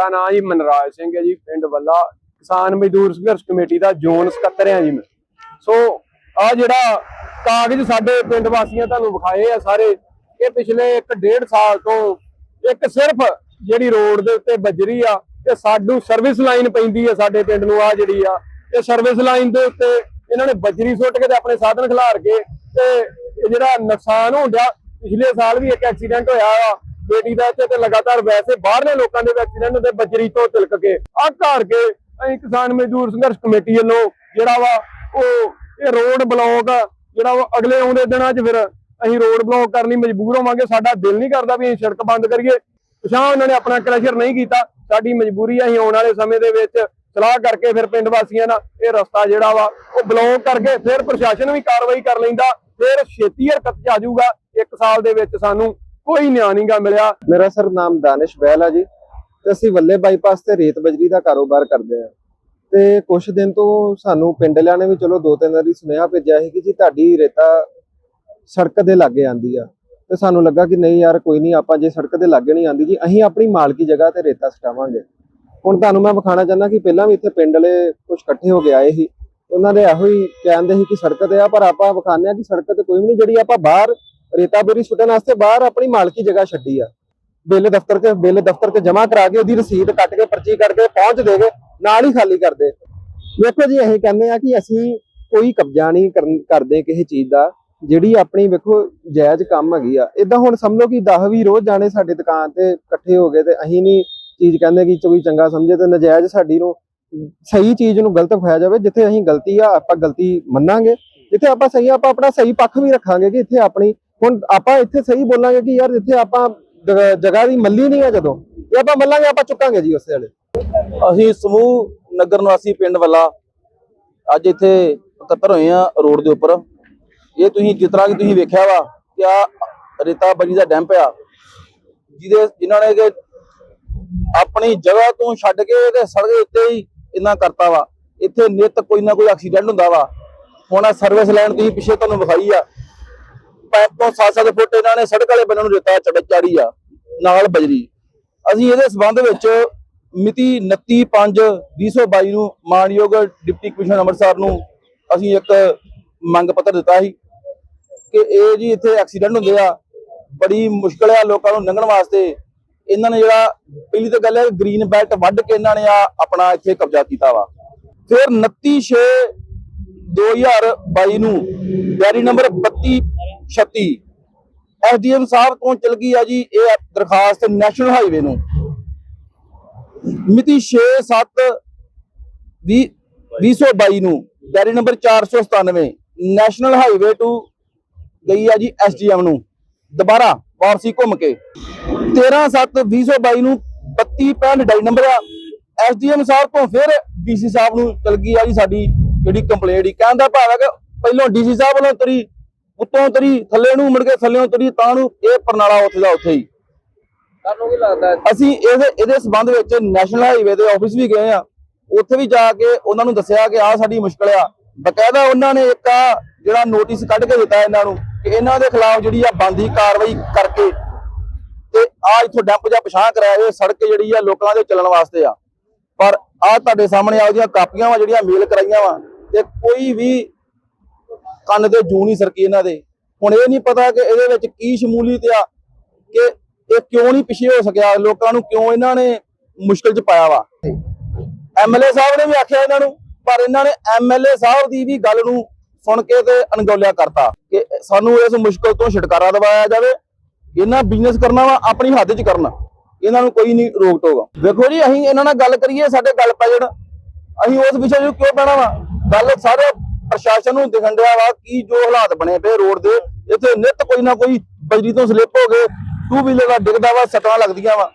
ਮੇਰਾ ਨਾਮ ਜੀ ਮਨਰਾਜ ਸਿੰਘ ਹੈ ਜੀ, ਪਿੰਡ ਵੱਲਾ। ਕਿਸਾਨ ਮਜ਼ਦੂਰ ਸੰਘਰਸ਼ ਕਮੇਟੀ ਦਾ ਜ਼ੋਨ ਸਕੱਤਰ ਹਾਂ ਜੀ ਮੈਂ। ਸੋ ਆ ਜਿਹੜਾ ਕਾਗਜ਼ ਸਾਡੇ ਪਿੰਡ ਵਾਸੀਆਂ ਤੁਹਾਨੂੰ ਵਿਖਾਏ ਆ ਸਾਰੇ, ਇਹ ਪਿਛਲੇ 1.5 ਸਾਲ ਤੋਂ ਇੱਕ ਸਿਰਫ ਜਿਹੜੀ ਰੋਡ ਦੇ ਉੱਤੇ ਬਜਰੀ ਆ ਤੇ ਸਾਡੂ ਸਰਵਿਸ ਲਾਈਨ ਪੈਂਦੀ ਆ ਸਾਡੇ ਪਿੰਡ ਨੂੰ ਆ ਜਿਹੜੀ ਆ। ਇਹ ਸਰਵਿਸ ਲਾਈਨ ਦੇ ਉੱਤੇ ਇਹਨਾਂ ਨੇ ਬਜਰੀ ਸੁੱਟ ਕੇ ਤੇ ਆਪਣੇ ਸਾਧਨ ਖਿਲਾਰ ਕੇ ਤੇ ਇਹ ਜਿਹੜਾ ਨੁਕਸਾਨ ਹੁੰਦਾ ਪਿਛਲੇ ਸਾਲ ਵੀ ਇੱਕ ਐਕਸੀਡੈਂਟ ਹੋਇਆ ਆ। ਬੇਟੀ ਦਾ ਇੱਥੇ ਤੇ ਲਗਾਤਾਰ ਵੈਸੇ ਬਾਹਰਲੇ ਲੋਕਾਂ ਦੇ ਐਕਸੀਡੈਂਟ ਹੁੰਦੇ ਬੱਜਰੀ ਤੋਂ ਤਿਲਕ ਕੇ ਆ ਘਰ ਕੇ ਅਸੀਂ ਕਿਸਾਨ ਮਜ਼ਦੂਰ ਸੰਘਰਸ਼ ਕਮੇਟੀ ਵੱਲੋਂ ਜਿਹੜਾ ਵਾ ਉਹ ਇਹ ਰੋਡ ਬਲੌਕ ਜਿਹੜਾ ਵਾ ਅਗਲੇ ਆਉਂਦੇ ਦਿਨਾਂ 'ਚ ਫਿਰ ਅਸੀਂ ਰੋਡ ਬਲੌਕ ਕਰਨ ਲਈ ਮਜਬੂਰ ਹੋਵਾਂਗੇ। ਸਾਡਾ ਦਿਲ ਨਹੀਂ ਕਰਦਾ ਵੀ ਅਸੀਂ ਸੜਕ ਬੰਦ ਕਰੀਏ। ਪਛਾਂ ਉਹਨਾਂ ਨੇ ਆਪਣਾ ਕ੍ਰੈਸ਼ਰ ਨਹੀਂ ਕੀਤਾ। ਸਾਡੀ ਮਜਬੂਰੀ ਅਸੀਂ ਆਉਣ ਵਾਲੇ ਸਮੇਂ ਦੇ ਵਿੱਚ ਸਲਾਹ ਕਰਕੇ ਫਿਰ ਪਿੰਡ ਵਾਸੀਆਂ ਨਾਲ ਇਹ ਰਸਤਾ ਜਿਹੜਾ ਵਾ ਉਹ ਬਲੌਕ ਕਰਕੇ ਫਿਰ ਪ੍ਰਸ਼ਾਸਨ ਵੀ ਕਾਰਵਾਈ ਕਰ ਲੈਂਦਾ। ਫਿਰ ਛੇਤੀ ਹਰਕਤ 'ਚ ਆ ਜਾਊਗਾ। ਇੱਕ ਸਾਲ ਦੇ ਵਿੱਚ ਸਾਨੂੰ ਕੋਈ ਨਿਆਂ ਨਹੀਂਗਾ ਮਿਲਿਆ। ਮੇਰਾ ਸਰ ਨਾਮ ਦਾਨਿਸ਼ ਬਹਿਲ ਆ ਜੀ। ਤੇ ਅਸੀਂ ਵੱਲੇ ਬਾਈਪਾਸ ਤੇ ਰੇਤ ਬਜਰੀ ਦਾ ਕਾਰੋਬਾਰ ਕਰਦੇ ਆ। ਤੇ ਕੁਝ ਦਿਨ ਤੋਂ ਸਾਨੂੰ ਪਿੰਡ ਵਾਲਿਆਂ ਨੇ ਵੀ ਚਲੋ ਦੋ ਤਿੰਨ ਵਾਰੀ ਸੁਨੇਹਾ ਭੇਜਿਆ ਸੀ ਕਿ ਜੀ ਤੁਹਾਡੀ ਰੇਤਾ ਸੜਕ ਦੇ ਲਾਗੇ ਆਂਦੀ ਆ। ਤੇ ਸਾਨੂੰ ਲੱਗਾ ਕਿ ਨਹੀਂ ਯਾਰ, ਕੋਈ ਨਹੀਂ, ਆਪਾਂ ਜੇ ਸੜਕ ਦੇ ਲਾਗੇ ਨਹੀਂ ਆਂਦੀ ਜੀ, ਅਸੀਂ ਆਪਣੀ ਮਾਲਕੀ ਜਗ੍ਹਾ ਤੇ ਰੇਤਾ ਸਟਾਵਾਂਗੇ। ਹੁਣ ਤੁਹਾਨੂੰ ਮੈਂ ਵਿਖਾਣਾ ਚਾਹੁੰਦਾ ਕਿ ਪਹਿਲਾਂ ਵੀ ਇੱਥੇ ਪਿੰਡ ਵਾਲੇ ਕੁਝ ਇਕੱਠੇ ਹੋ ਕੇ ਆਏ ਸੀ। ਉਹਨਾਂ ਦੇ ਇਹੋ ਹੀ ਕਹਿੰਦੇ ਸੀ ਕਿ ਸੜਕ ਤੇ ਆ, ਪਰ ਆਪਾਂ ਵਿਖਾਉਂਦੇ ਆ ਕਿ ਸੜਕ ਤੇ ਕੋਈ ਵੀ ਨਹੀਂ, ਜਿਹੜੀ ਆਪਾਂ ਬਾਹਰ ਰੇਤਾ ਬੋਰੀ ਸੁੱਟਣ ਵਾਸਤੇ ਬਾਹਰ ਆਪਣੀ ਮਾਲਕੀ ਜਗ੍ਹਾ ਛੱਡੀ ਆ। ਬਿੱਲ ਦਫ਼ਤਰ 'ਚ, ਬਿੱਲ ਦਫ਼ਤਰ 'ਚ ਜਮ੍ਹਾਂ ਕਰਾ ਕੇ ਉਹਦੀ ਰਸੀਦ ਕੱਟ ਕੇ, ਪਰਚੀ ਕਰਕੇ ਪਹੁੰਚ ਦੇਗੇ ਨਾਲ ਹੀ ਖਾਲੀ ਕਰਦੇ ਵੇਖੋ ਜੀ, ਅਸੀਂ ਕਹਿੰਦੇ ਆ ਕਿ ਅਸੀਂ ਕੋਈ ਕਬਜ਼ਾ ਨਹੀਂ ਕਰਦੇ ਕਿਸੇ ਚੀਜ਼ ਦਾ। ਜਿਹੜੀ ਆਪਣੀ ਵੇਖੋ ਜਾਇਜ਼ ਕੰਮ ਹੈਗੀ ਆ। ਇਦਾਂ ਹੁਣ ਸਮਝੋ ਕਿ 10 ਵੀ ਰੋਜ਼ ਜਾਣੇ ਸਾਡੀ ਦੁਕਾਨ ਤੇ ਇਕੱਠੇ ਹੋ ਗਏ ਤੇ ਅਸੀਂ ਨਹੀਂ ਚੀਜ਼ ਕਹਿੰਦੇ ਕਿ ਕੋਈ ਚੰਗਾ ਸਮਝੇ ਤੇ ਨਜਾਇਜ਼ ਸਾਡੀ ਨੂੰ ਸਹੀ ਚੀਜ਼ ਨੂੰ ਗਲਤ ਖਵਾਇਆ ਜਾਵੇ, ਜਿੱਥੇ ਅਸੀਂ ਗਲਤੀ ਆ, ਆਪਾਂ ਗਲਤੀ ਮੰਨਾਂਗੇ। ਜਿੱਥੇ ਆਪਾਂ ਸਹੀ ਆਪਾਂ ਆਪਣਾ ਸਹੀ ਪੱਖ ਵੀ ਰੱਖਾਂਗੇ ਕਿ ਇੱਥੇ ਆਪਣੀ ਹੁਣ ਆਪਾਂ ਇੱਥੇ ਸਹੀ ਬੋਲਾਂਗੇ ਕਿ ਯਾਰ ਜਿੱਥੇ ਆਪਾਂ ਜਗ੍ਹਾ- ਦੀ ਮੱਲੀ ਨਹੀਂ ਆ ਜਦੋਂ, ਇਹ ਆਪਾਂ ਮੱਲਾਂਗੇ, ਆਪਾਂ ਚੁੱਕਾਂਗੇ ਜੀ ਉਸੇ ਵੇਲੇ। ਅਸੀਂ ਸਮੂਹ ਨਗਰ ਨਿਵਾਸੀ ਪਿੰਡ ਵੱਲਾ ਅੱਜ ਇੱਥੇ ਇਕੱਤਰ ਹੋਏ ਆ ਰੋਡ ਦੇ ਉੱਪਰ। ਇਹ ਤੁਸੀਂ ਜਿਸ ਤਰ੍ਹਾਂ ਕਿ ਤੁਸੀਂ ਵੇਖਿਆ ਵਾ ਕਿ ਆ ਰੇਤਾ ਬਜੀ ਦਾ ਡੈਂਪ ਆ, ਜਿਹਦੇ ਜਿਨ੍ਹਾਂ ਨੇ ਕਿ ਆਪਣੀ ਜਗ੍ਹਾ ਤੋਂ ਛੱਡ ਕੇ ਤੇ ਸੜਕ ਦੇ ਉੱਤੇ ਹੀ ਇੰਨਾ ਕਰਤਾ ਵਾ। ਇੱਥੇ ਨਿਤ ਕੋਈ ਨਾ ਕੋਈ ਐਕਸੀਡੈਂਟ ਹੁੰਦਾ ਵਾ। ਹੁਣ ਆ ਸਰਵਿਸ ਲੈਣ ਤੁਸੀਂ ਪਿੱਛੇ ਤੁਹਾਨੂੰ ਵਿਖਾਈ ਆ। ਪੈਪ ਤੋਂ 7-7 ਫੁੱਟ ਇਹਨਾਂ ਨੇ ਸੜਕ ਵਾਲੇ ਬੰਨੇ ਨੂੰ ਰੇਤਾ ਚੜ ਆ, ਨਾਲ ਬਜਰੀ। ਅਸੀਂ ਇਹਦੇ ਸਬੰਧ ਵਿੱਚ ਮਿਤੀ 29/5/2022 ਨੂੰ ਮਾਨਯੋਗ ਡਿਪਟੀ ਕਮਿਸ਼ਨਰ ਅੰਮ੍ਰਿਤਸਰ ਨੂੰ ਅਸੀਂ ਇੱਕ ਮੰਗ ਪੱਤਰ ਦਿੱਤਾ ਸੀ ਕਿ ਇਹ ਜੀ ਇੱਥੇ ਐਕਸੀਡੈਂਟ ਹੁੰਦੇ ਆ, ਬੜੀ ਮੁਸ਼ਕਲ ਆ ਲੋਕਾਂ ਨੂੰ ਲੰਘਣ ਵਾਸਤੇ। ਇਹਨਾਂ ਨੇ ਜਿਹੜਾ ਪਹਿਲੀ ਤਾਂ ਗੱਲ ਹੈ ਗ੍ਰੀਨ ਬੈਲਟ ਵੱਢ ਕੇ ਇਹਨਾਂ ਨੇ ਆ ਆਪਣਾ ਇੱਥੇ ਕਬਜ਼ਾ ਕੀਤਾ ਵਾ। ਫਿਰ 29/6 2022 ਨੂੰ ਡੈਰੀ ਨੰਬਰ 3236 ਐਸਡੀਐਮ ਸਾਹਿਬ ਤੋਂ ਚਲ ਗਈ ਆ ਜੀ ਇਹ ਦਰਖਾਸਤ ਨੈਸ਼ਨਲ ਹਾਈਵੇ ਨੂੰ। ਮਿਤੀ 6/7 2022 ਨੂੰ ਡੈਰੀ ਨੰਬਰ 497 ਨੈਸ਼ਨਲ ਹਾਈਵੇ ਟੂ ਗਈ ਆ ਜੀ ਐਸਡੀਐਮ ਨੂੰ। ਦੁਬਾਰਾ ਵਾਪਸੀ ਘੁੰਮ ਕੇ। 13/7/2022 ਨੂੰ 3265 ਡਾਈ ਨੰਬਰ ਆ। ਐਸਡੀਐਮ ਸਾਹਿਬ ਤੋਂ ਫਿਰ ਡੀਸੀ ਸਾਹਿਬ ਨੂੰ ਚਲ ਗਈ ਆ ਜੀ ਸਾਡੀ ਜਿਹੜੀ ਕੰਪਲੇਂਟ ਹੀ ਕਹਿੰਦਾ ਭਾਵ ਹੈ ਕਿ ਪਹਿਲੋਂ ਡੀਸੀ ਸਾਹਿਬ ਵੱਲੋਂ ਤਰੀ ਉੱਤੋਂ ਤਰੀ ਥੱਲੇ ਨੂੰ ਮੁੜ ਕੇ ਥੱਲੇੋਂ ਤਰੀ ਤਾਂ ਨੂੰ ਇਹ ਪਰਨਾਲਾ ਉੱਥੇ ਦਾ ਉੱਥੇ ਹੀ। ਤੁਹਾਨੂੰ ਕੀ ਲੱਗਦਾ ਅਸੀਂ ਇਹਦੇ ਇਹਦੇ ਸਬੰਧ ਵਿੱਚ ਨੈਸ਼ਨਲ ਹਾਈਵੇ ਦੇ ਆਫਿਸ ਵੀ ਗਏ ਆ। ਉੱਥੇ ਵੀ ਜਾ ਕੇ ਉਹਨਾਂ ਨੂੰ ਦੱਸਿਆ ਕਿ ਆਹ ਸਾਡੀ ਮੁਸ਼ਕਲ ਆ। ਬਕਾਇਦਾ ਉਹਨਾਂ ਨੇ ਇੱਕ ਆ ਜਿਹੜਾ ਨੋਟਿਸ ਕੱਢ ਕੇ ਦਿੱਤਾ ਇਹਨਾਂ ਨੂੰ ਕਿ ਇਹਨਾਂ ਦੇ ਖਿਲਾਫ ਜਿਹੜੀ ਆ ਬੰਦੀ ਕਾਰਵਾਈ ਕਰਕੇ ਤੇ ਆ ਇੱਥੋਂ ਡੰਪ ਜਾਂ ਪਛਾਣ ਕਰਾਇਆ ਇਹ ਸੜਕ ਜਿਹੜੀ ਆ ਲੋਕਾਂ ਦੇ ਚੱਲਣ ਵਾਸਤੇ ਆ। ਪਰ ਆ ਤੁਹਾਡੇ ਸਾਹਮਣੇ ਆ ਉਹਦੀਆਂ ਕਾਪੀਆਂ ਵਾ ਜਿਹੜੀਆਂ ਮੇਲ ਕਰਾਈਆਂ ਵਾ ਤੇ ਕੋਈ ਵੀ ਕੰਨ ਤੇ ਜੂ ਨਹੀਂ ਸਰਕੀ ਇਹਨਾਂ ਦੇ। ਹੁਣ ਇਹ ਨਹੀਂ ਪਤਾ ਕਿ ਇਹਦੇ ਵਿੱਚ ਕੀ ਸ਼ਮੂਲੀਅਤ ਆ, ਕਿ ਇਹ ਕਿਉਂ ਨਹੀਂ ਪਿੱਛੇ ਹੋ ਸਕਿਆ, ਲੋਕਾਂ ਨੂੰ ਕਿਉਂ ਇਹਨਾਂ ਨੇ ਮੁਸ਼ਕਲ 'ਚ ਪਾਇਆ ਵਾ। ਐਮਐਲਏ ਸਾਹਿਬ ਨੇ ਵੀ ਆਖਿਆ ਇਹਨਾਂ ਨੂੰ, ਪਰ ਇਹਨਾਂ ਨੇ ਐਮਐਲਏ ਸਾਹਿਬ ਦੀ ਵੀ ਗੱਲ ਨੂੰ ਸੁਣ ਕੇ ਤੇ ਅਣਗੌਲਿਆ ਕਰਤਾ, ਕਿ ਸਾਨੂੰ ਇਸ ਮੁਸ਼ਕਲ ਤੋਂ ਛੁਟਕਾਰਾ ਦਿਵਾਇਆ ਜਾਵੇ। ਇਹਨਾਂ ਬਿਜ਼ਨਸ ਕਰਨਾ ਵਾ, ਆਪਣੀ ਹੱਦ 'ਚ ਕਰਨਾ। ਇਹਨਾਂ ਨੂੰ ਕੋਈ ਨਹੀਂ ਰੋਕ ਟੋਕ ਵੇਖੋ ਜੀ, ਅਸੀਂ ਇਹਨਾਂ ਨਾਲ ਗੱਲ ਕਰੀਏ, ਸਾਡੇ ਗੱਲ ਪੈ ਜਾਣ। ਅਸੀਂ ਉਸ ਵਿਸ਼ੇ ਨੂੰ ਕਿਉਂ ਪੈਣਾ ਵਾ? ਗੱਲ ਸਾਰੇ ਪ੍ਰਸ਼ਾਸਨ ਨੂੰ ਦਿਖਣ ਡਿਆ ਵਾ ਕੀ ਜੋ ਹਾਲਾਤ ਬਣੇ ਪਏ ਰੋਡ ਦੇ। ਇੱਥੇ ਨਿਤ ਕੋਈ ਨਾ ਕੋਈ ਬਜਰੀ ਤੋਂ ਸਲਿੱਪ ਹੋ ਗਏ ਟੂ ਵੀਲਰ ਦਾ ਡਿੱਗਦਾ ਵਾ, ਸਟਾਂ ਲੱਗਦੀਆਂ ਵਾ।